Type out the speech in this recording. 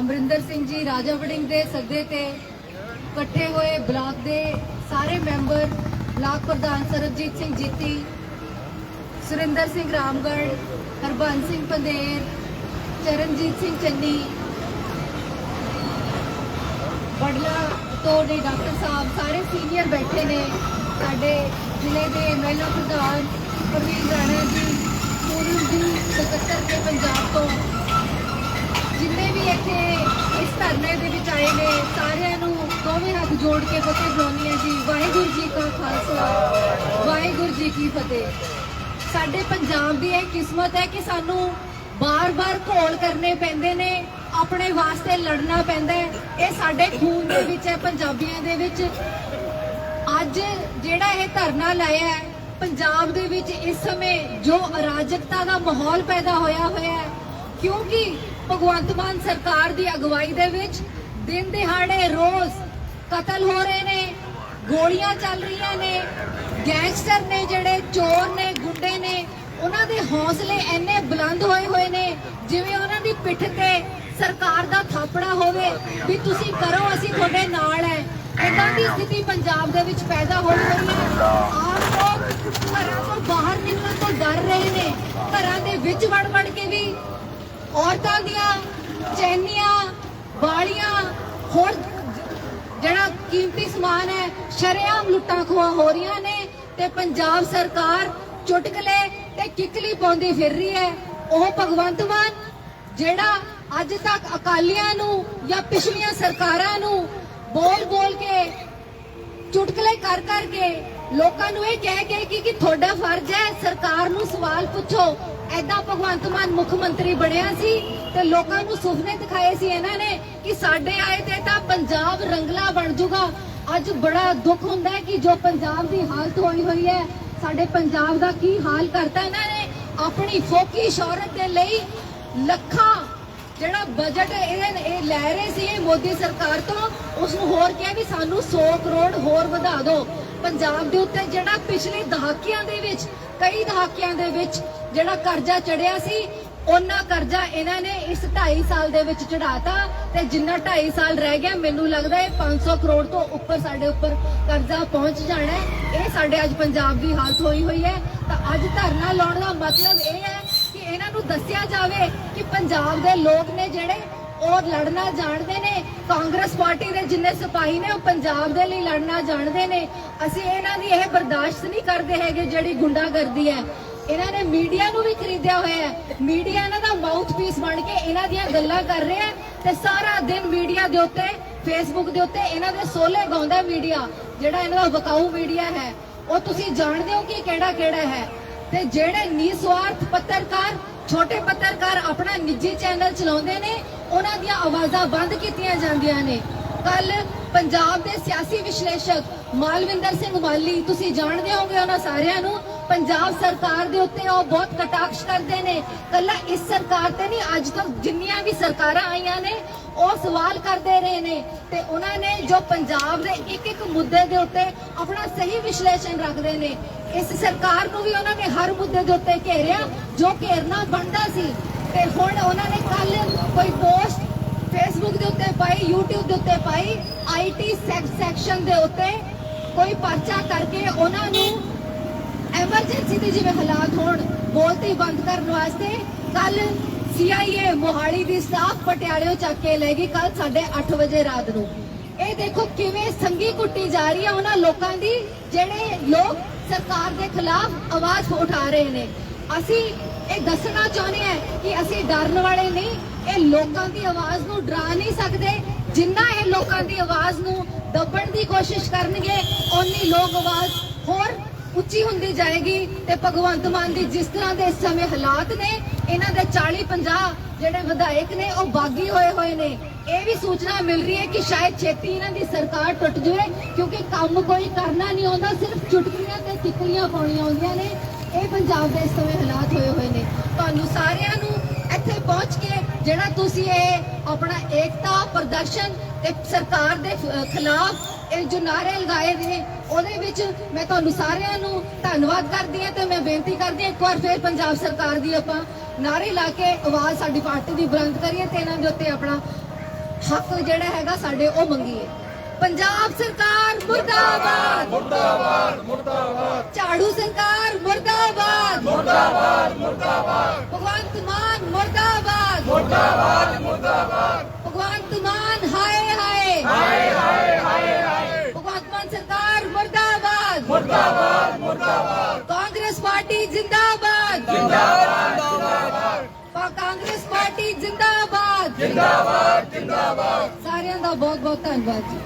ਅਮਰਿੰਦਰ ਸਿੰਘ ਜੀ ਰਾਜਾ ਵੜਿੰਗ ਦੇ ਸੱਦੇ ਤੇ ਇਕੱਠੇ ਹੋਏ ਬਲਾਕ ਦੇ ਸਾਰੇ ਮੈਂਬਰ, ਬਲਾਕ ਪ੍ਰਧਾਨ ਸਰਬਜੀਤ ਸਿੰਘ ਜੀਤੀ, ਸੁਰਿੰਦਰ ਸਿੰਘ ਰਾਮਗੜ੍ਹ, ਹਰਬੰਸ ਸਿੰਘ ਪੰਦੇਰ, ਚਰਨਜੀਤ ਸਿੰਘ ਚੰਨੀ ਬੜਲਾ ਤੋਂ ਦੇ ਡਾਕਟਰ ਸਾਹਿਬ ਸਾਰੇ ਸੀਨੀਅਰ ਬੈਠੇ ਨੇ ਸਾਡੇ ਜ਼ਿਲ੍ਹੇ ਦੇ ਮਹਿਲਾ ਪ੍ਰਧਾਨ ਪ੍ਰਵੀਨ ਰਾਣਾ ਜੀ ਪੂਰਨ ਜੀ, ਸਕੱਤਰ ਕੇ ਪੰਜਾਬ ਤੋਂ। ਜਿੰਨੇ ਵੀ ਇੱਥੇ ਇਸ ਧਰਨੇ ਦੇ ਵਿੱਚ ਆਏ ਨੇ, ਸਾਰਿਆਂ ਨੂੰ ਦੋਵੇਂ ਹੱਥ ਜੋੜ ਕੇ ਫਤਿਹ ਬੁਲਾਉਂਦੀ ਹਾਂ ਜੀ। ਵਾਹਿਗੁਰੂ ਜੀ ਕਾ ਖਾਲਸਾ, ਵਾਹਿਗੁਰੂ ਜੀ ਕੀ ਫਤਿਹ। ਸਾਡੇ ਪੰਜਾਬ ਦੀ ਇਹ ਕਿਸਮਤ ਹੈ ਕਿ ਸਾਨੂੰ ਬਾਰ-ਬਾਰ ਘੋਲ ਕਰਨੇ ਪੈਂਦੇ ਨੇ, ਆਪਣੇ ਵਾਸਤੇ ਲੜਨਾ ਪੈਂਦਾ ਹੈ। ਇਹ ਸਾਡੇ ਖੂਨ ਦੇ ਵਿੱਚ ਹੈ, ਪੰਜਾਬੀਆਂ ਦੇ ਵਿੱਚ। ਅੱਜ ਜਿਹੜਾ ਇਹ ਧਰਨਾ ਲਾਇਆ ਹੈ, ਪੰਜਾਬ ਦੇ ਵਿੱਚ ਇਸ ਸਮੇਂ ਜੋ ਅਰਾਜਕਤਾ ਦਾ ਮਾਹੌਲ ਪੈਦਾ ਹੋਇਆ ਹੋਇਆ ਹੈ, ਕਿਉਂਕਿ ਭਗਵੰਤ ਮਾਨ ਸਰਕਾਰ ਦੀ ਅਗਵਾਈ ਦੇ ਵਿੱਚ ਦਿਨ ਦਿਹਾੜੇ ਰੋਜ਼ ਕਤਲ ਹੋ ਰਹੇ ਨੇ, ਗੋਲੀਆਂ ਚੱਲ ਰਹੀਆਂ ਨੇ, ਗੈਂਗਸਟਰ ਨੇ ਜਿਹੜੇ ਚੋਰ ਨੇ, ਗੁੰਡੇ ਨੇ, ਉਹਨਾਂ ਦੇ ਹੌਸਲੇ ਇੰਨੇ ਬੁਲੰਦ ਹੋਏ ਹੋਏ ਨੇ, ਜਿਵੇਂ ਉਹਨਾਂ ਦੀ ਪਿੱਠ ਤੇ ਸਰਕਾਰ ਦਾ ਥਾਪੜਾ ਹੋਵੇ ਵੀ ਤੁਸੀਂ ਕਰੋ, ਅਸੀਂ ਤੁਹਾਡੇ ਨਾਲ ਹੈ। ਇਦਾਂ ਦੀ ਸਥਿਤੀ ਪੰਜਾਬ ਦੇ ਵਿੱਚ ਪੈਦਾ ਹੋਈ ਹੋਈ ਹੈ। ਆਮ ਲੋਕ ਘਰਾਂ ਤੋਂ ਬਾਹਰ ਨਿਕਲਣ ਤੋਂ ਡਰ ਰਹੇ ਨੇ, ਘਰਾਂ ਦੇ ਵਿੱਚ ਵੜ ਵੜ ਕੇ ਵੀ ਔਰਤਾਂ ਦੀਆਂ ਚੈਨੀਆਂ, ਵਾਲੀਆਂ ਹੋਰ ਜਿਹੜਾ ਕੀਮਤੀ ਸਮਾਨ ਹੈ, ਸ਼ਰੇਆਮ ਲੁੱਟਾਂ ਖੋਹਾਂ ਹੋ ਰਹੀਆਂ ਨੇ ਤੇ ਪੰਜਾਬ ਸਰਕਾਰ ਚੁਟਕਲੇ ਤੇ ਕਿਕਲੀ ਪਾਉਂਦੀ ਫਿਰ ਰਹੀ ਹੈ। ਉਹ ਭਗਵੰਤ ਮਾਨ, ਜਿਹੜਾ ਅੱਜ ਤੱਕ ਅਕਾਲੀਆਂ ਨੂੰ ਜਾਂ ਪਿਛਲੀਆਂ ਸਰਕਾਰਾਂ ਨੂੰ ਬੋਲ ਬੋਲ ਕੇ ਚੁਟਕਲੇ ਕਰ ਕਰ ਕੇ ਲੋਕਾਂ ਨੂੰ ਇਹ ਕਹਿ ਕੇ ਕਿ ਕਿ ਤੁਹਾਡਾ ਫਰਜ਼ ਹੈ ਸਰਕਾਰ ਨੂੰ ਸਵਾਲ ਪੁੱਛੋ। ਐਦਾਂ ਭਗਵੰਤ ਮਾਨ ਮੁੱਖ ਮੰਤਰੀ ਬਣਿਆ ਸੀ ਤੇ ਲੋਕਾਂ ਨੂੰ ਸੁਪਨੇ ਦਿਖਾਏ ਸੀ ਇਹਨਾਂ ਨੇ ਕਿ ਸਾਡੇ ਆਏ ਤੇ ਤਾਂ ਪੰਜਾਬ ਰੰਗਲਾ ਬਣ ਜਾਊਗਾ ਅੱਜ ਬੜਾ ਦੁੱਖ ਹੁੰਦਾ ਹੈ ਕਿ ਜੋ ਪੰਜਾਬ ਦੀ ਹਾਲਤ ਹੋਈ ਹੋਈ ਹੈ, ਸਾਡੇ ਪੰਜਾਬ ਦਾ ਕੀ ਹਾਲ ਕਰਤਾ ਇਹਨਾਂ ਨੇ। ਆਪਣੀ ਫੋਕੀ ਸ਼ੌਹਰਤ ਦੇ ਲਈ ਲੱਖਾਂ ਜਿਹੜਾ ਬਜਟ ਇਹ ਇਹ ਲੈ ਰਹੇ ਸੀ ਮੋਦੀ ਸਰਕਾਰ ਤੋਂ ਉਸ ਨੂੰ ਹੋਰ ਕਿਹਾ ਵੀ ਸਾਨੂੰ 100 ਕਰੋੜ ਹੋਰ ਵਧਾ ਦਿਓ। ਪੰਜਾਬ ਦੇ ਉੱਤੇ ਜਿਹੜਾ ਪਿਛਲੇ ਦਹਾਕਿਆਂ ਦੇ ਵਿੱਚ, ਕਈ ਦਹਾਕਿਆਂ ਦੇ ਵਿੱਚ ਜਿਹੜਾ ਕਰਜ਼ਾ ਚੜਿਆ ਸੀ ਉਹਨਾਂ ਕਰਜ਼ਾ ਇਹਨਾਂ ਨੇ ਇਸ 2.5 ਸਾਲ ਦੇ ਵਿੱਚ ਚੜਾਤਾ ਤੇ ਜਿੰਨਾ 2.5 ਸਾਲ ਰਹਿ ਗਿਆ, ਮੈਨੂੰ ਲੱਗਦਾ ਇਹ 500 ਕਰੋੜ ਤੋਂ ਉੱਪਰ ਸਾਡੇ ਉੱਪਰ ਕਰਜ਼ਾ ਪਹੁੰਚ ਜਾਣਾ ਹੈ। ਇਹ ਸਾਡੇ ਅੱਜ ਪੰਜਾਬ ਦੀ ਹਾਲਤ ਹੋਈ ਹੋਈ ਹੈ। ਤਾਂ ਅੱਜ ਧਰਨਾ ਲਾਉਣ ਦਾ ਮਤਲਬ ਇਹ ਹੈ ਕਿ ਇਹਨਾਂ ਨੂੰ ਦੱਸਿਆ ਜਾਵੇ ਕਿ ਪੰਜਾਬ ਦੇ ਲੋਕ ਨੇ ਜਿਹੜੇ ਉਹ ਲੜਨਾ ਜਾਣਦੇ ਨੇ ਕਾਂਗਰਸ ਪਾਰਟੀ ਦੇ ਜਿੰਨੇ ਸਿਪਾਹੀ ਨੇ ਉਹ ਪੰਜਾਬ ਦੇ ਲਈ ਲੜਨਾ ਜਾਣਦੇ ਨੇ। ਅਸੀਂ ਇਹਨਾਂ ਦੀ ਇਹ ਬਰਦਾਸ਼ਤ ਨਹੀਂ ਕਰਦੇ ਹੈਗੇ ਜਿਹੜੀ ਗੁੰਡਾਗਰਦੀ ਹੈ। ਇਹਨਾਂ ਨੇ ਮੀਡੀਆ ਨੂੰ ਵੀ ਖਰੀਦਿਆ ਹੋਇਆ ਹੈ। ਮੀਡੀਆ ਇਹਨਾਂ ਦਾ ਮਾਊਥ ਪੀਸ ਬਣ ਕੇ ਇਹਨਾਂ ਦੀਆਂ ਗੱਲਾਂ ਕਰ ਰਿਹਾ ਹੈ ਤੇ ਸਾਰਾ ਦਿਨ ਮੀਡੀਆ ਦੇ ਉੱਤੇ ਫੇਸਬੁੱਕ ਦੇ ਉੱਤੇ ਇਹਨਾਂ ਦੇ ਸੋਲੇ ਗਾਉਂਦਾ ਮੀਡੀਆ, ਜਿਹੜਾ ਇਹਨਾਂ ਦਾ ਵਕਾਊ ਮੀਡੀਆ ਹੈ। ਉਹ ਤੁਸੀਂ ਜਾਣਦੇ ਹੋ ਕਿ ਕਿਹੜਾ ਕਿਹੜਾ ਹੈ। ਤੇ ਜਿਹੜੇ ਨਿਸਵਾਰਥ ਪੱਤਰਕਾਰ ਛੋਟੇ ਪੱਤਰਕਾਰ ਆਪਣਾ ਨਿੱਜੀ ਚੈਨਲ ਚਲਾਉਂਦੇ ਨੇ, ਉਹਨਾਂ ਦੀਆਂ ਆਵਾਜ਼ਾਂ ਬੰਦ ਕੀਤੀਆਂ ਜਾਂਦੀਆਂ ਨੇ। ਕੱਲ ਪੰਜਾਬ ਦੇ ਸਿਆਸੀ ਵਿਸ਼ਲੇਸ਼ਕ ਮਾਲਵਿੰਦਰ ਸਿੰਘ ਮਾਲੀ, ਤੁਸੀਂ ਜਾਣਦੇ ਹੋਵੋਗੇ ਉਹਨਾਂ ਸਾਰਿਆਂ ਨੂੰ, ਪੰਜਾਬ ਸਰਕਾਰ ਦੇ ਉੱਤੇ ਉਹ ਬਹੁਤ ਕਟਾਕਸ਼ ਕਰਦੇ ਨੇ। ਕੱਲਾ ਇਸ ਸਰਕਾਰ ਤੇ ਨਹੀਂ, ਅੱਜ ਤੱਕ ਜਿੰਨੀਆਂ ਵੀ ਸਰਕਾਰਾਂ ਆਈਆਂ ਨੇ, ਉਹ ਸਵਾਲ ਕਰਦੇ ਰਹੇ ਨੇ। ਤੇ ਉਹਨਾਂ ਨੇ ਜੋ ਪੰਜਾਬ ਦੇ ਇੱਕ ਇੱਕ ਮੁੱਦੇ ਦੇ ਉੱਤੇ ਆਪਣਾ ਸਹੀ ਵਿਸ਼ਲੇਸ਼ਣ ਰੱਖਦੇ ਨੇ ਇਸ ਸਰਕਾਰ ਨੂੰ ਵੀ ਉਹਨਾਂ ਨੇ ਹਰ ਮੁੱਦੇ ਦੇ ਉੱਤੇ ਘੇਰਿਆ, ਜੋ ਘੇਰਨਾ ਬਣਦਾ ਸੀ। ਤੇ ਹੁਣ ਉਹਨਾਂ ਨੇ ਕੱਲ ਕੋਈ ਪੋਸਟ ਫੇਸਬੁੱਕ ਦੇ ਉੱਤੇ ਪਾਈ, YouTube ਦੇ ਉੱਤੇ ਪਾਈ ਆਈਟੀ ਸੈਕਸ਼ਨ ਦੇ ਉੱਤੇ ਕੋਈ ਪਰਚਾ ਕਰਕੇ ਉਹਨਾਂ ਨੂੰ ਐਮਰਜੈਂਸੀ ਦੇ ਜਿਵੇਂ ਹਾਲਾਤ ਹੋਣ ਬੋਲਤੀ ਬੰਦ ਕਰਨ ਵਾਸਤੇ ਕੱਲ CIA ਮੋਹਾਲੀ ਦੀ ਸਟਾਫ ਪਟਿਆਲੇ ਚੱਕ ਕੇ ਲੈ ਗਈ ਕੱਲ 8:30 ਵਜੇ ਰਾਤ ਨੂੰ। ਇਹ ਦੇਖੋ ਕਿਵੇਂ ਸੰਗੀ ਕੁੱਟੀ ਜਾ ਰਹੀ ਹੈ ਉਹਨਾਂ ਲੋਕਾਂ ਦੀ, ਜਿਹੜੇ ਲੋਕ ਸਰਕਾਰ ਦੇ ਖਿਲਾਫ ਆਵਾਜ਼ ਉਠਾ ਰਹੇ ਨੇ। ਅਸੀਂ ਇਹ ਦੱਸਣਾ ਚਾਹੁੰਦੇ ਹਾਂ ਕਿ ਅਸੀਂ ਡਰਨ ਵਾਲੇ ਨਹੀਂ, ਇਹ ਲੋਕਾਂ ਦੀ ਆਵਾਜ਼ ਨੂੰ ਡਰਾ ਨਹੀਂ ਸਕਦੇ। ਜਿੰਨਾ ਇਹ ਲੋਕਾਂ ਦੀ ਆਵਾਜ਼ ਨੂੰ ਦੱਬਣ ਦੀ ਕੋਸ਼ਿਸ਼ ਕਰਨਗੇ, ਓਨੀ ਲੋਕ ਆਵਾਜ਼ ਹੋਰ ਉੱਚੀ ਹੁੰਦੀ ਜਾਏਗੀ ਤੇ ਭਗਵੰਤ ਮਾਨ ਦੀ ਜਿਸ ਤਰ੍ਹਾਂ ਦੇ ਇਸ ਸਮੇਂ ਹਾਲਾਤ ਨੇ ਇਹਨਾਂ ਦੇ 40 50 ਜਿਹੜੇ ਵਿਧਾਇਕ ਨੇ, ਉਹ ਬਾਗੀ ਹੋਏ ਹੋਏ ਨੇ। ਇਹ ਵੀ ਸੂਚਨਾ ਮਿਲ ਰਹੀ ਹੈ ਕਿ ਸ਼ਾਇਦ ਛੇਤੀ ਇਹਨਾਂ ਦੀ ਸਰਕਾਰ ਟੁੱਟ ਜਾਵੇ ਕਿਉਂਕਿ ਕੰਮ ਕੋਈ ਕਰਨਾ ਨਹੀਂ ਆਉਂਦਾ, ਸਿਰਫ ਚੁਟਕੀਆਂ ਤੇ ਕਿਕਲੀਆਂ ਪਾਉਣੀਆਂ ਆਉਂਦੀਆਂ ਨੇ। ਇਹ ਪੰਜਾਬ ਦੇ ਇਸ ਸਮੇਂ ਹਾਲਾਤ ਹੋਏ ਹੋਏ ਨੇ। ਤੁਹਾਨੂੰ ਸਾਰਿਆਂ ਨੂੰ ਇੱਥੇ ਪਹੁੰਚ ਕੇ ਜਿਹੜਾ ਤੁਸੀਂ ਇਹ ਆਪਣਾ ਏਕਤਾ, ਪ੍ਰਦਰਸ਼ਨ ਤੇ ਸਰਕਾਰ ਦੇ ਖਿਲਾਫ ਇਹ ਜੋ ਨਾਰੇ ਲਗਾਏ ਨੇ, ਉਹਦੇ ਵਿੱਚ ਮੈਂ ਤੁਹਾਨੂੰ ਸਾਰਿਆਂ ਨੂੰ ਧੰਨਵਾਦ ਕਰਦੀ ਹਾਂ ਤੇ ਮੈਂ ਬੇਨਤੀ ਕਰਦੀ ਹਾਂ, ਇੱਕ ਵਾਰ ਫੇਰ ਪੰਜਾਬ ਸਰਕਾਰ ਦੀ ਆਪਾਂ ਨਾਰੇ ਲਾ ਕੇ ਆਵਾਜ਼ ਸਾਡੀ ਪਾਰਟੀ ਦੀ ਬੁਲੰਦ ਕਰੀਏ ਤੇ ਇਹਨਾਂ ਦੇ ਉੱਤੇ ਆਪਣਾ ਹੱਕ ਜਿਹੜਾ ਹੈਗਾ ਸਾਡੇ ਉਹ ਮੰਗੀਏ। ਪੰਜਾਬ ਸਰਕਾਰ ਮੁਰਦਾਬਾਦ। ਮੁਰਦਾਬਾਦ ਮੁਰਦਾਬਾਦ। ਝਾੜੂ ਸਰਕਾਰ ਮੁਰਦਾਬਾਦ। ਮੁਰਦਾਬਾਦ ਮੁਰਦਾਬਾਦ। ਭਗਵੰਤ ਮਾਨ ਮੁਰਦਾਬਾਦ। ਮੁਰਦਾਬਾਦ ਮੁਰਦਾਬਾਦ। ਭਗਵੰਤ ਮਾਨ ਹਾਏ ਹਾਏ। ਹਾਏ ਹਾਏ ਹਾਏ ਹਾਏ। ਭਗਵੰਤ ਮਾਨ ਸਰਕਾਰ ਮੁਰਦਾਬਾਦ। ਮੁਰਦਾਬਾਦ ਮੁਰਦਾਬਾਦ। ਕਾਂਗਰਸ ਪਾਰਟੀ ਜਿੰਦਾਬਾਦ। ਜਿੰਦਾਬਾਦ। ਜਿੰਦਾਬਾਦ ਜਿੰਦਾਬਾਦ ਜਿੰਦਾਬਾਦ। ਸਾਰਿਆਂ ਦਾ ਬਹੁਤ ਬਹੁਤ ਧੰਨਵਾਦ ਜੀ।